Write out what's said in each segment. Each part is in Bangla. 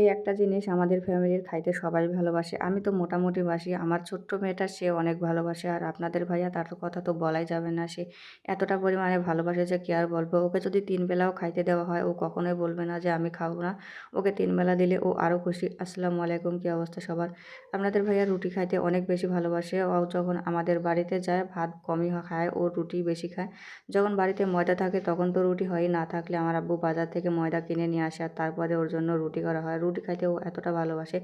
এই একটা জিনিস আমাদের ফ্যামিলির খাইতে সবাই ভালোবাসে। আমি তো মোটামুটি বাসি। আমার ছোট্ট মেয়েটা সে অনেক ভালোবাসে। আর আপনাদের ভাইয়া তার কথা তো বলাই যাবে না। সে এতটা পরিমাণে ভালোবাসে যে কি আর বলব? ওকে যদি তিন বেলাও খাইতে দেওয়া হয়, ও কখনোই বলবে না যে আমি খাব না। ওকে তিন বেলা দিলে ও আরও খুশি। আসসালামু আলাইকুম, কী অবস্থা সবার? আপনাদের ভাইয়া রুটি খাইতে অনেক বেশি ভালোবাসে। ও যখন আমাদের বাড়িতে যায়, ভাত কমই খায়, ও রুটি বেশি খায়। যখন বাড়িতে ময়দা থাকে, তখন তো রুটি হয় না থাকলে। আমার আব্বু বাজার থেকে ময়দা কিনে নিয়ে আসে আর তারপরে ওর জন্য রুটি করা হয়। রুটি খাইতে ও এতটা ভালোবাসে।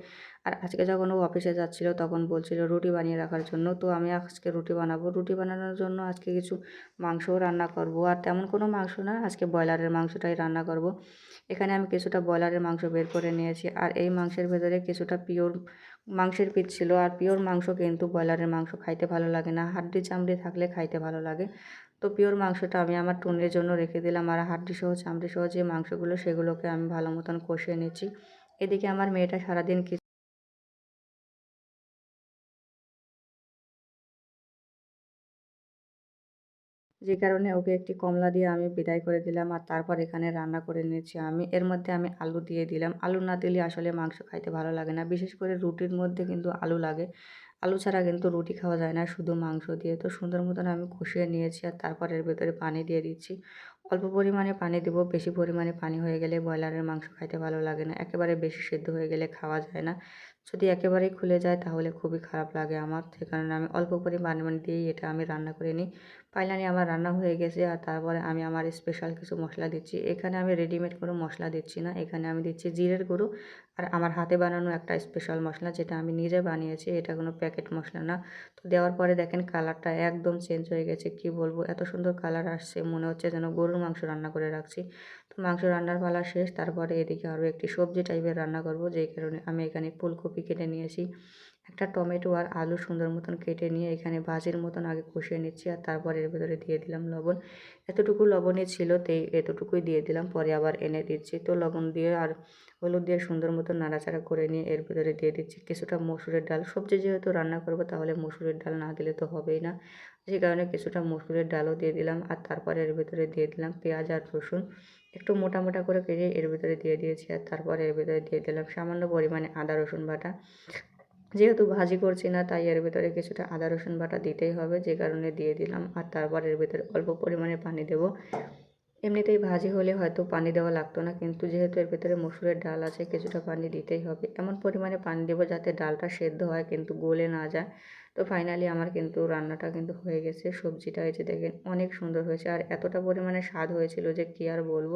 আর আজকে যখন ও অফিসে যাচ্ছিল, তখন বলছিল রুটি বানিয়ে রাখার জন্য। তো আমি আজকে রুটি বানাবো। রুটি বানানোর জন্য আজকে কিছু মাংসও রান্না করব। আর তেমন কোনো মাংস না, আজকে ব্রয়লারের মাংসটাই রান্না করব। এখানে আমি কিছুটা ব্রয়লারের মাংস বের করে নিয়েছি। আর এই মাংসের ভেতরে কিছুটা পিওর মাংসের পিস ছিল। আর পিওর মাংস কিন্তু ব্রয়লারের মাংস খাইতে ভালো লাগে না। হাড্ডি চামড়ি থাকলে খাইতে ভালো লাগে। তো পিওর মাংসটা আমি আমার টুনের জন্য রেখে দিলাম আর হাড্ডি সহ চামড়ি সহ যে মাংসগুলো সেগুলোকে আমি ভালো মতন কষিয়ে নিচ্ছি। এদিকে আমার মেয়েটা সারাদিন কি যে কারণে ওকে একটি কমলা দিয়ে আমি বিদায় করে দিলাম আর তারপর এখানে রান্না করে নিয়েছি আমি। এর মধ্যে আমি আলু দিয়ে দিলাম। আলু না দিলে আসলে মাংস খাইতে ভালো লাগে না। বিশেষ করে রুটির মধ্যে কিন্তু আলু লাগে। আলু ছাড়া কিন্তু রুটি খাওয়া যায় না, শুধু মাংস দিয়ে। তো সুন্দর মতন আমি কষিয়ে নিয়েছি আর তারপর এর ভেতরে পানি দিয়ে দিচ্ছি। অল্প পরিমাণে পানি দেবো, বেশি পরিমাণে পানি হয়ে গেলে ব্রয়লারের মাংস খাইতে ভালো লাগে না। একেবারে বেশি সেদ্ধ হয়ে গেলে খাওয়া যায় না। যদি একেবারেই খুলে যায় তাহলে খুবই খারাপ লাগে আমার। সে কারণে আমি অল্প পরিমাণে মানে দিয়েই এটা আমি রান্না করে নিই। ফাইনালি আমার রান্না হয়ে গেছে আর তারপরে আমি আমার স্পেশাল কিছু মশলা দিচ্ছি। এখানে আমি রেডিমেড কোনো মশলা দিচ্ছি না। এখানে আমি দিচ্ছি জিরের গুঁড়ো আর আমার হাতে বানানো একটা স্পেশাল মশলা যেটা আমি নিজে বানিয়েছি। এটা কোনো প্যাকেট মশলা না। তো দেওয়ার পরে দেখেন কালারটা একদম চেঞ্জ হয়ে গেছে। কি বলব? এত সুন্দর কালার আসছে। মনে হচ্ছে যেন গরুর মাংস রান্না করে রাখছি। তো মাংস রান্নার পালা শেষ, তারপরে এদিকে আরও একটি সবজি টাইপের রান্না করব, যেই কারণে আমি এখানে ফুলকপি কেটে নিয়েছি। একটা টমেটো আর আলু সুন্দর মতন কেটে নিয়ে এখানে ভাজির মতন আগে কষিয়ে নিচ্ছি আর তারপর এর ভেতরে দিয়ে দিলাম লবণ। এতটুকু লবণই ছিল তাই এতটুকুই দিয়ে দিলাম, পরে আবার এনে দিচ্ছি। তো লবণ দিয়ে আর হলুদ দিয়ে সুন্দর মতন নাড়াচাড়া করে নিয়ে এর ভেতরে দিয়ে দিচ্ছি কিছুটা মসুরের ডাল। সবজি যেহেতু রান্না করব, তাহলে মসুরের ডাল না দিলে তো হবেই না। যে কারণে কিছুটা মসুরের ডালও দিয়ে দিলাম আর তারপরে এর ভেতরে দিয়ে দিলাম পেঁয়াজ আর রসুন। একটু মোটা মোটা করে কেটে এর ভেতরে দিয়ে দিয়েছি আর তারপর এর ভিতরে দিয়ে দিলাম সামান্য পরিমাণে আদা রসুন বাটা। যেহেতু ভাজি করছি না, তাই এর ভিতরে কিছুটা আদা রসুন বাটা দিতেই হবে, যে কারণে দিয়ে দিলাম। আর তারপর এর ভিতরে অল্প পরিমাণে পানি দেবো। এমনিতেই ভাজি হলে হয়তো পানি দেওয়া লাগতো না, কিন্তু যেহেতু এর ভিতরে মসুরের ডাল আছে, কিছুটা পানি দিতেই হবে। এমন পরিমাণে পানি দেবো যাতে ডালটা সেদ্ধ হয় কিন্তু গলে না যায়। তো ফাইনালি আমার কিন্তু রান্নাটা কিন্তু হয়ে গেছে, সবজিটা যে দেখেন অনেক সুন্দর হয়েছে আর এতটা পরিমাণে স্বাদ হয়েছিল যে কী আর বলব।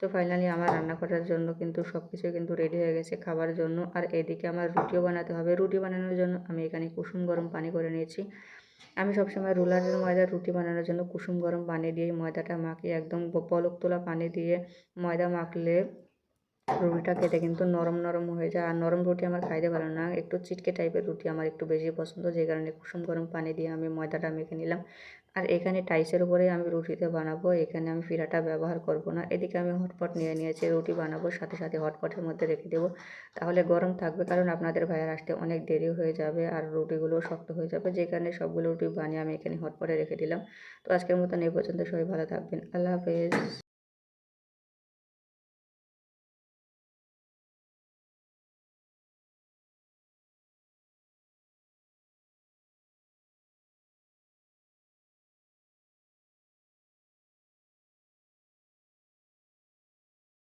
তো ফাইনালি আমার রান্না করার জন্য কিন্তু সব কিছু কিন্তু রেডি হয়ে গেছে খাবার জন্য। আর এদিকে আমার রুটিও বানাতে হবে। রুটি বানানোর জন্য আমি এখানে কুসুম গরম পানি করে নিয়েছি। আমি সবসময় রোলারের ময়দার রুটি বানানোর জন্য কুসুম গরম পানি দিয়ে ময়দাটা মাখি, একদম পলক তোলা পানি দিয়ে ময়দা মাখলে রুটিটা খেতে কিন্তু নরম নরম হয়ে যায়। আর নরম রুটি আমার খাইতে ভালো না। একটু চিটকে টাইপের রুটি আমার একটু বেশি পছন্দ, যে কারণে কুসুম গরম পানি দিয়ে আমি ময়দাটা মেখে নিলাম। আর এখানে টাইসের উপরে আমি রুটিতে বানাবো। এখানে আমি ফিরাটা ব্যবহার করব না। এদিকে আমি হটপট নিয়ে নিয়েছি, রুটি বানাবো, সাথে সাথে হটপটের মধ্যে রেখে দেবো। তাহলে গরম থাকবে, কারণ আপনাদের ভাইয়ের আসতে অনেক দেরি হয়ে যাবে আর রুটিগুলোও শক্ত হয়ে যাবে। যে কারণে সবগুলো রুটি বানিয়ে আমি এখানে হটপটে রেখে দিলাম। তো আজকের মতন এই পর্যন্ত। সবাই ভালো থাকবেন। আল্লাহ হাফেজ।